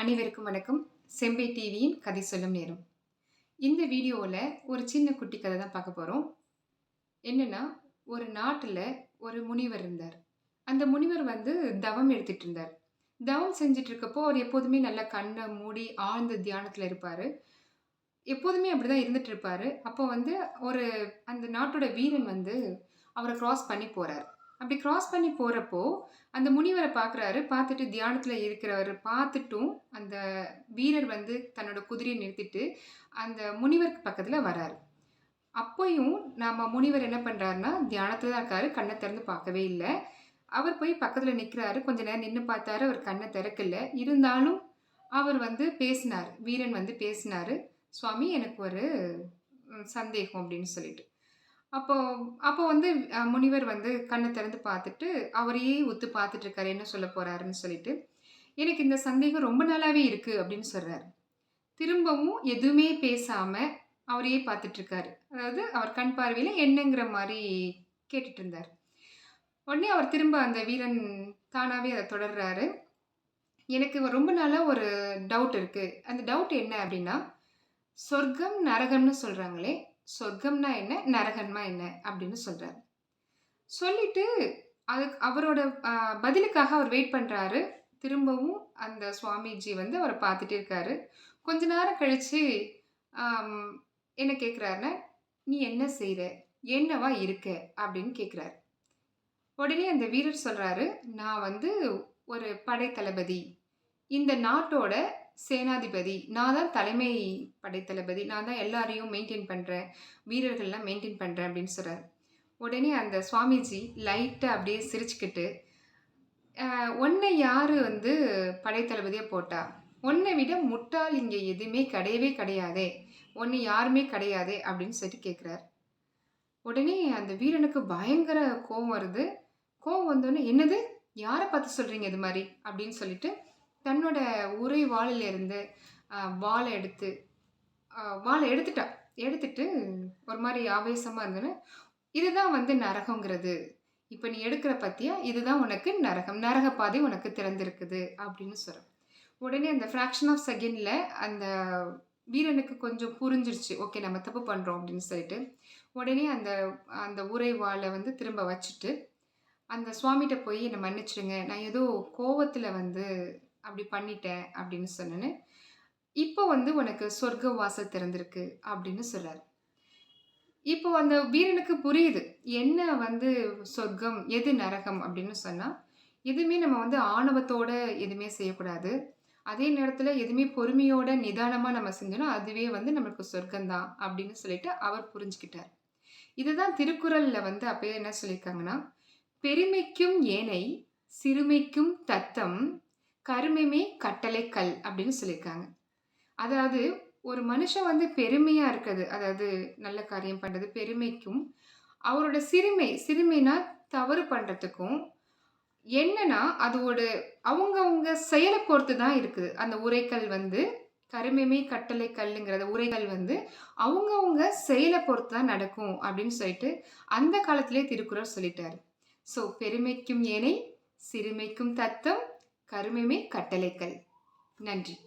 அனைவருக்கும் வணக்கம். செம்பை டிவியின் கதை சொல்லும் நேரம். இந்த வீடியோவில் ஒரு சின்ன குட்டி கதை தான் பார்க்க போகிறோம் என்னென்னா ஒரு நாட்டில் ஒரு முனிவர் இருந்தார். அந்த முனிவர் வந்து தவம் எடுத்துகிட்டு இருந்தார். தவம் செஞ்சுட்டு இருக்கப்போ அவர் எப்போதுமே நல்லா கண்ணை மூடி ஆழ்ந்த தியானத்தில் இருப்பார். எப்போதுமே அப்படி தான் இருந்துட்டு இருப்பார் அப்போ வந்து ஒரு அந்த நாட்டோட வீரன் வந்து அவரை க்ராஸ் பண்ணி போகிறார் அப்படி கிராஸ் பண்ணி போகிறப்போ அந்த முனிவரை பார்க்குறாரு. பார்த்துட்டு தியானத்தில் இருக்கிறவர் பார்த்துட்டும் அந்த வீரர் வந்து தன்னோட குதிரையை நிறுத்திட்டு அந்த முனிவருக்கு பக்கத்தில் வராரு அப்போயும் நம்ம முனிவர் என்ன பண்ணுறாருன்னா தியானத்தில் தான் இருக்காரு. கண்ணை திறந்து பார்க்கவே இல்லை. அவர் போய் பக்கத்தில் நிற்கிறாரு கொஞ்ச நேரம் நின்று பார்த்தாரு. அவர் கண்ணை திறக்கல. இருந்தாலும் அவர் வந்து பேசினார். வீரன் வந்து பேசினார். சுவாமி எனக்கு ஒரு சந்தேகம் அப்படின்னு சொல்லிட்டு. அப்போ அப்போ வந்து முனிவர் வந்து கண்ணை திறந்து பார்த்துட்டு அவரையே உத்து பார்த்துட்டு இருக்காரு என்ன சொல்ல போறாருன்னு சொல்லிட்டு எனக்கு இந்த சந்தேகம் ரொம்ப நாளாவே இருக்கு அப்படின்னு சொல்றாரு. திரும்பவும் எதுவுமே பேசாம அவரையே பார்த்துட்டு இருக்காரு அதாவது அவர் கண் பார்வையில என்னங்கிற மாதிரி கேட்டுட்டு இருந்தார். உடனே அவர் திரும்ப அந்த வீரன் தானாவே அதை தொடர்றாரு. எனக்கு ரொம்ப நாளா ஒரு டவுட் இருக்கு. அந்த டவுட் என்ன அப்படின்னா சொர்க்கம் நரகம்னு சொல்றாங்களே சொர்க்கம்னா என்ன? நரகம்னா என்ன? அப்படின்னு சொல்கிறார் சொல்லிட்டு அதுக்கு அவரோட பதிலுக்காக அவர் வெயிட் பண்ணுறாரு திரும்பவும் அந்த சுவாமிஜி வந்து அவரை பார்த்துட்டே இருக்காரு. கொஞ்ச நேரம் கழிச்சு என்ன கேட்குறாருன்னா நீ என்ன செய்கிற என்னவா இருக்க? அப்படின்னு கேட்குறாரு உடனே அந்த வீரர் சொல்கிறாரு நான் வந்து ஒரு படை தளபதி இந்த நாட்டோட சேனாதிபதி. நான் தான் தலைமை படைத்தளபதி. நான் தான் எல்லாரையும் மெயின்டைன் பண்ணுறேன் வீரர்கள்லாம் மெயின்டைன் பண்ணுறேன் அப்படின்னு சொல்கிறார் உடனே அந்த சுவாமிஜி லைட்டாக அப்படியே சிரிச்சுக்கிட்டு உன்னை யார் வந்து படைத்தளபதியாக போட்டா? உன்னை விட முட்டாள் இங்கே எதுவுமே கிடையவே கிடையாதே. ஒன்று யாருமே கிடையாதே. அப்படின்னு சொல்லிட்டு கேட்குறாரு உடனே அந்த வீரனுக்கு பயங்கர கோவம் வருது. கோவம் வந்தோடனே என்னது? யாரை பார்த்து சொல்கிறீங்க இது மாதிரி? அப்படின்னு சொல்லிட்டு தன்னோட உரை வாளில் வாழை வாளை எடுத்து வாழை வாளை எடுத்துட்டா. எடுத்துட்டு ஒரு மாதிரி ஆவேசமாக இருந்தோன்னு இதுதான் வந்து நரகங்கிறது இப்போ நீ எடுக்கிற பற்றியா இதுதான் உனக்கு நரகம். நரக பாதை உனக்கு திறந்திருக்குது அப்படின்னு சொல்கிறேன் உடனே அந்த ஃப்ராக்ஷன் ஆஃப் செகண்டில் அந்த வீரனுக்கு கொஞ்சம் புரிஞ்சிருச்சு. ஓகே நம்ம தப்பு பண்ணுறோம் அப்படின்னு சொல்லிட்டு. உடனே அந்த அந்த உரைவாளை வந்து திரும்ப வச்சுட்டு அந்த சுவாமிகிட்ட போய் என்னை மன்னிச்சிடுங்க. நான் ஏதோ கோவத்தில் வந்து அப்படி பண்ணிட்டேன் அப்படின்னு சொன்னேன்னு. இப்போ வந்து உனக்கு சொர்க்க வாசல் திறந்திருக்கு அப்படின்னு சொல்கிறார் இப்போ அந்த வீரனுக்கு புரியுது என்ன வந்து சொர்க்கம் எது நரகம் அப்படின்னு சொன்னால் எதுவுமே நம்ம வந்து ஆணவத்தோட எதுவுமே செய்யக்கூடாது. அதே நேரத்தில் எதுவுமே பொறுமையோட நிதானமாக நம்ம செஞ்சோன்னா அதுவே வந்து நம்மளுக்கு சொர்க்கம்தான் அப்படின்னு சொல்லிட்டு அவர் புரிஞ்சுக்கிட்டார். இதுதான் திருக்குறளில் வந்து அப்போ என்ன சொல்லியிருக்காங்கன்னா பெருமைக்கும் ஏனை சிறுமைக்கும் தத்தம் கருமைமே கட்டளை கல் அப்படின்னு சொல்லியிருக்காங்க. அதாவது ஒரு மனுஷன் வந்து பெருமையாக இருக்குது அதாவது நல்ல காரியம் பண்ணுறது பெருமைக்கும் அவரோட சிறுமை சிறுமைனா தவறு பண்ணுறதுக்கும் என்னன்னா அதோட அவங்கவுங்க செயலை பொறுத்து தான் இருக்குது. அந்த உரைக்கல் வந்து கருமைமை கட்டளை கல்லுங்கிறத உரைகள் வந்து அவங்கவுங்க செயலை பொறுத்து தான் நடக்கும் அப்படின்னு சொல்லிட்டு அந்த காலத்திலே திருக்குறள் சொல்லிட்டாரு. ஸோ பெருமைக்கும் ஏனை சிறுமைக்கும் தத்தம் கருமைமை கட்டளைக்கல் நன்றி.